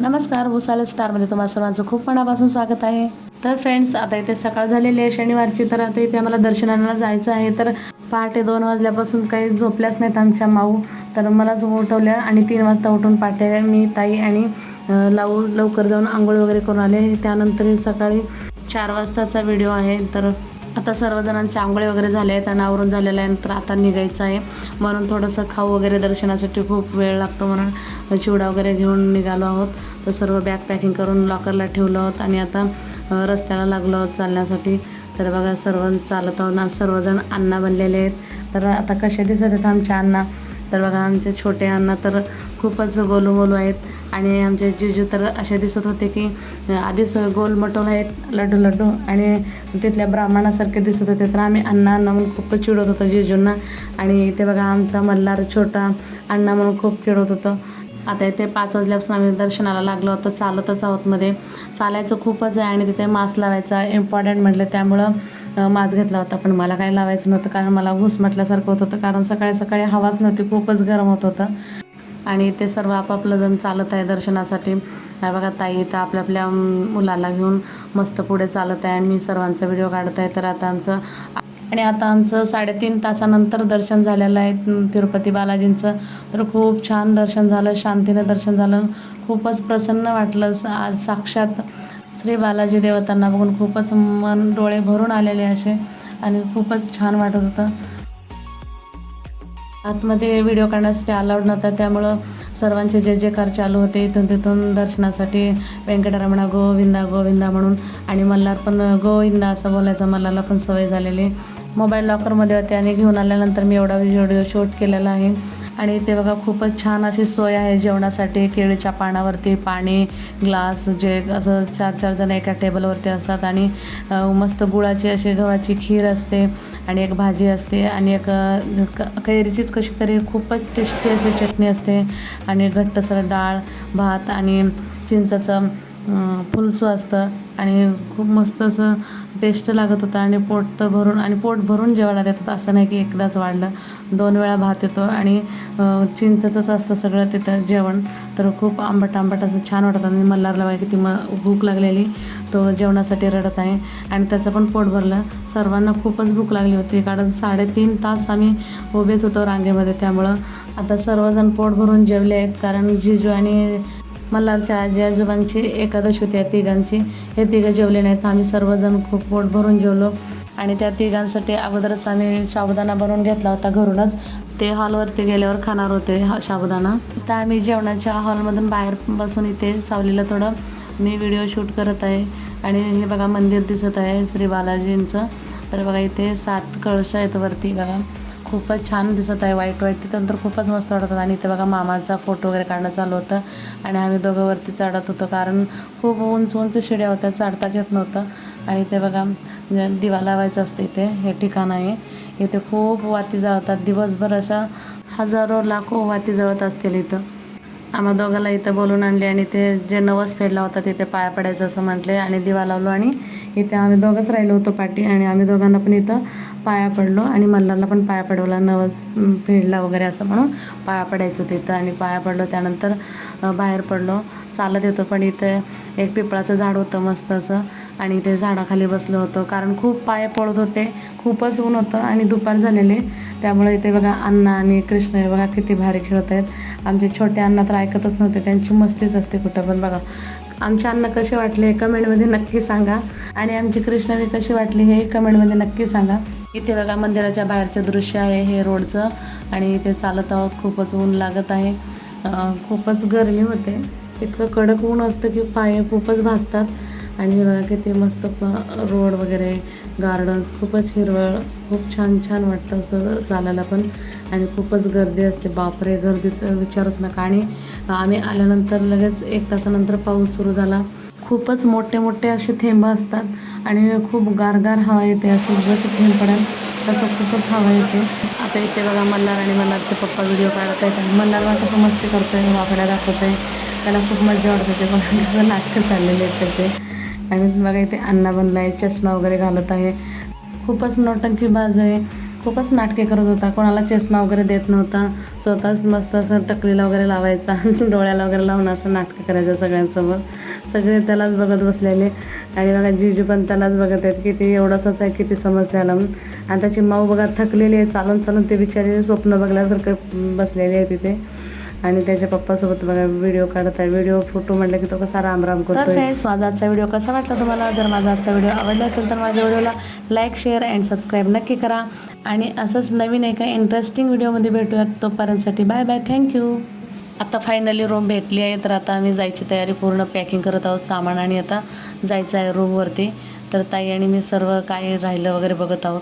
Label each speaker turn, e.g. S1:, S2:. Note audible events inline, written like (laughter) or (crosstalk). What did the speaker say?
S1: नमस्कार भुसाले स्टारमध्ये तुम्हाला सर्वांचं खूप मनापासून स्वागत आहे. तर फ्रेंड्स आता इथे सकाळ झालेली आहे शनिवारची तर आता इथे आम्हाला दर्शनाला जायचं आहे. तर पहाटे दोन वाजल्यापासून काही झोपल्याच नाहीत आमच्या माऊ. तर मलाच उठवल्या आणि तीन वाजता उठून पहाटे मी ताई आणि लावू लवकर जाऊन आंघोळ वगैरे करून आले. त्यानंतर सकाळी चार वाजताचा व्हिडिओ आहे. तर आता सर्वजणांचे आंघोळे वगैरे झाले आहेत आणि आवरून झालेलं आहे नंतर आता निघायचं आहे. म्हणून थोडंसं खाऊ वगैरे दर्शनासाठी खूप वेळ लागतो म्हणून चिवडा वगैरे घेऊन निघालो आहोत. तर सर्व बॅग पॅकिंग करून लॉकरला ठेवलं आहोत आणि आता रस्त्याला लागलो आहोत चालण्यासाठी. तर बघा सर्व चालत आहोत सर्वजण अण्णा बनलेले आहेत. तर आता कसे दिसत आहेत आमच्या अण्णा? तर बघा आमचे छोटे अण्णा तर खूपच गोलू गोलू आहेत. आणि आमचे जिजू तर असे दिसत होते की आधीच गोल मटोल आहेत लड्डू लड्डू आणि तिथल्या ब्राह्मणासारखे दिसत होते. तर आम्ही अण्णा अण्णा म्हणून खूप चिडवत होतो जिजूंना. आणि ते बघा आमचा मल्हार छोटा अण्णा म्हणून खूप चिडवत होतं. आता इथे पाच वाजल्यापासून आम्ही दर्शनाला लागलो. होतो चालतच आहोत मध्ये. चालायचं खूपच आहे आणि तिथे मास्क लावायचा इम्पॉर्टंट म्हटलं. त्यामुळं माज मास्क घेतला होता पण मला काही लावायचं नव्हतं कारण मला घुस म्हटल्यासारखं होत होतं कारण सकाळी सकाळी हवाच नव्हती खूपच गरम होत होतं. आणि ते सर्व आपापलं जण चालत आहे दर्शनासाठी. हे बघा ताई तर आपल्या आपल्या मुलाला घेऊन मस्त पुढे चालत आहे आणि मी सर्वांचा व्हिडिओ काढत आहे. तर आता आमचं आणि आता आमचं साडेतीन तासानंतर दर्शन झालेलं आहे तिरुपती बालाजींचं. तर खूप छान दर्शन झालं शांतीनं दर्शन झालं. खूपच प्रसन्न वाटलं आज साक्षात श्री बालाजी देवतांना बघून खूपच मन डोळे भरून आलेले असे आणि खूपच छान वाटत होतं. आतमध्ये व्हिडिओ काढण्यासाठी अलाउड नव्हता त्यामुळं सर्वांचे जे जे कार चालू होते इथून तिथून दर्शनासाठी व्यंकटरमणा गोविंदा गोविंदा म्हणून आणि मल्हार पण गोविंदा असं बोलायचं मल्हारला पण सवय झालेली. मोबाईल लॉकरमध्ये होते आणि घेऊन आल्यानंतर मी एवढा व्हिडिओ शूट केलेला आहे. आणि ते बघा खूपच छान अशी सोय आहे जेवणासाठी. केळीच्या पानावरती पाणी ग्लास जे असं चार चार जण एका टेबलवरती असतात आणि मस्त गुळाची अशी गव्हाची खीर असते आणि एक भाजी असते आणि एक क- कैरीचीच कशी तरी खूपच टेस्टी अशी चटणी असते आणि घट्टसर डाळ भात आणि चिंचाचं अं, असतं आणि खूप मस्त असं टेस्ट लागत होतं आणि पोट तर भरून आणि पोट भरून जेवायला देतात. असं नाही की एकदाच वाढलं. दोन वेळा भात येतो आणि चिंचचंच असतं सगळं तिथं जेवण. तर खूप आंबट आंबट असं छान वाटत आणि मल्हारला बाई किती म भूक लागलेली. तो जेवणासाठी रडत आहे. आणि त्याचं पण पोट भरलं. सर्वांना खूपच भूक लागली होती. कारण साडेतीन तास आम्ही उभेच होतो रांगेमध्ये. त्यामुळं आता सर्वजण पोट भरून जेवले आहेत. कारण जिजू आणि मल्हारच्या आजी आजोबांची एकादश होती या तिघांची. हे तिघं जेवले नाहीत. आम्ही सर्वजण खूप पोट भरून जेवलो. आणि त्या तिघांसाठी अगोदरच आम्ही साबुदाणा बनवून घेतला होता घरूनच. ते हॉलवरती गेल्यावर खाणार होते हा साबुदाणा. तर आम्ही जेवणाच्या हॉलमधून बाहेर बसून इथे सावलीला थोडं मी व्हिडिओ शूट करत आहे. आणि हे बघा मंदिर दिसत आहे श्री बालाजींचं. तर बघा इथे सात कळश आहेत वरती बघा. खूपच छान दिसत आहे वाईट वाईट. तिथं तर खूपच मस्त वाटत होतं. आणि इथे बघा मामाचा फोटो वगैरे काढणं चालू होतं. आणि आम्ही दोघं वरती चढत होतो कारण खूप उंच उंच शिड्या होत्या चढताच येत नव्हतं. आणि इथे बघा दिवा लावायचं असतं इथे हे ठिकाण आहे. इथे खूप वाती जळतात. दिवसभर अशा हजारो लाखो वाती जळत असतील इथं. आम्हा दोघाला इथं बोलून आणले आणि ते जे नवस फेडला होता तिथे पाया पडायचं असं म्हटले आणि दिवा लावलो आणि इथे आम्ही दोघंच राहिलो होतो पाठी आणि आम्ही दोघांना पण इथं पाया पडलो आणि मल्हारला पण पाया पडवला नवस फेडला वगैरे असं म्हणून पाया पडायचं होतं इथं आणि पाया पडलो त्यानंतर बाहेर पडलो. चालत येतो पण इथे एक पिपळाचं झाड होतं मस्त असं आणि इथे झाडाखाली बसलो होतो कारण खूप पाय पडत होते खूपच ऊन होतं आणि दुपार झालेले. त्यामुळे इथे बघा अण्णा आणि कृष्ण हे बघा किती भारी खेळत आहेत. आमचे छोटे अण्णा तर ऐकतच नव्हते त्यांची मस्तीच असते कुठं पण बघा. आमचे अन्न कसे वाटले कमेंटमध्ये नक्की सांगा. आणि आमची कृष्णवी कशी वाटली हे कमेंटमध्ये नक्की सांगा. इथे बघा मंदिराच्या बाहेरचं दृश्य आहे हे रोडचं आणि इथे चालत आहोत खूपच ऊन लागत आहे. खूपच गरमी होते. इतकं कडक ऊन असतं की पाय खूपच भाजतात आणि हे बघा किती मस्त प- रोड वगैरे गार्डन्स खूपच हिरवळ खूप छान छान वाटतं असं चालायला पण. आणि खूपच गर्दी असते. बापरे गर्दी तर विचारूच नका. आणि आम्ही आल्यानंतर लगेच एक तासानंतर पाऊस सुरू झाला. खूपच मोठे मोठे असे थेंब असतात. आणि खूप गारगार हवा येते असं जसं थेंब पडेल तसं खूपच हवा येते. आता इथे बघा मल्हार आणि मल्हारचे पप्पा व्हिडिओ काढत आहेत. आणि मल्हार कसं मस्ती करतोय वाकड्या दाखवतोय. त्याला खूप मजा वाटत होते. बघा कसं नाटकं चाललेले आहेत त्याचे. आणि बघा इथे अण्णा बनला आहे चष्मा वगैरे घालत आहे. खूपच नौटंकीबाज आहे. खूपच नाटके करत होता. कोणाला चष्मा वगैरे देत नव्हता. स्वतःच मस्त असं टकलीला वगैरे लावायचा (laughs) डोळ्याला वगैरे लावून असं नाटकं करायचं सगळ्यांसमोर. सगळे त्यालाच बघत बसलेले. आणि बघा जीजू पण त्यालाच बघत आहेत. की ते आहे किती समज त्याला म्हणून. आणि त्याची माऊ बघा थकलेली आहे. चालून चालून ते बिचारी स्वप्न बघल्यासारखं बसलेली आहे तिथे. आणि त्याच्या पप्पासोबत बघा व्हिडिओ काढत आहे. व्हिडिओ फोटो म्हटलं की तो कसा राम राम
S2: तर
S1: करतोय.
S2: फ्रेंड्स माझा आजचा व्हिडिओ कसा वाटला तुम्हाला? जर माझा आजचा व्हिडिओ आवडला असेल तर माझ्या व्हिडिओला लाईक शेअर अँड सबस्क्राईब नक्की करा. आणि असंच नवीन एका इंटरेस्टिंग व्हिडिओमध्ये भेटूयात. तोपर्यंतसाठी बाय बाय थँक्यू आता फायनली रूम भेटली आहे. तर आता आम्ही जायची तयारी. पूर्ण पॅकिंग करत आहोत सामान. आणि आता जायचं आहे रूमवरती तर ताई आणि मी सर्व काय राहिलं वगैरे बघत आहोत.